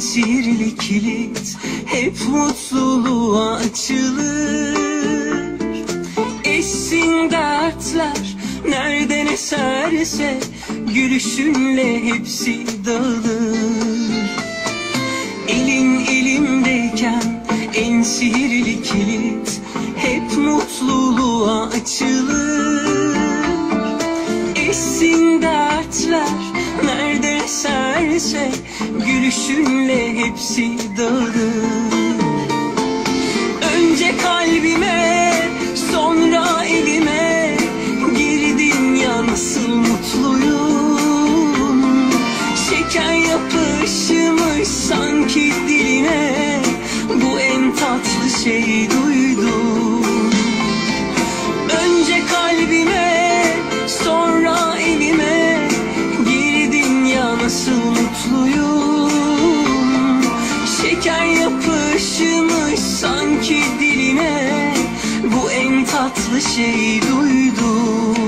Sihirli kilit hep mutluluğa açılır. Esin dertler nereden eserse Gülüşünle hepsi dağılır. Elin elimdeyken en sihirli kilit Hep mutluluğa açılır eserse Gülüşünle hepsi dağılır Önce kalbime sonra elime Girdin ya nasıl mutluyum. Şeker yapışmış sanki diline Bu en tatlı şey duydum nasıl mutluyum? Şeker yapışmış sanki diline. Bu en tatlı şey duydum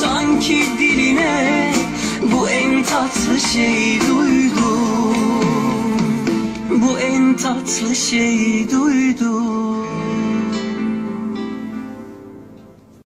sanki diline Bu en tatlı şey duydum. Bu en tatlı şey duydum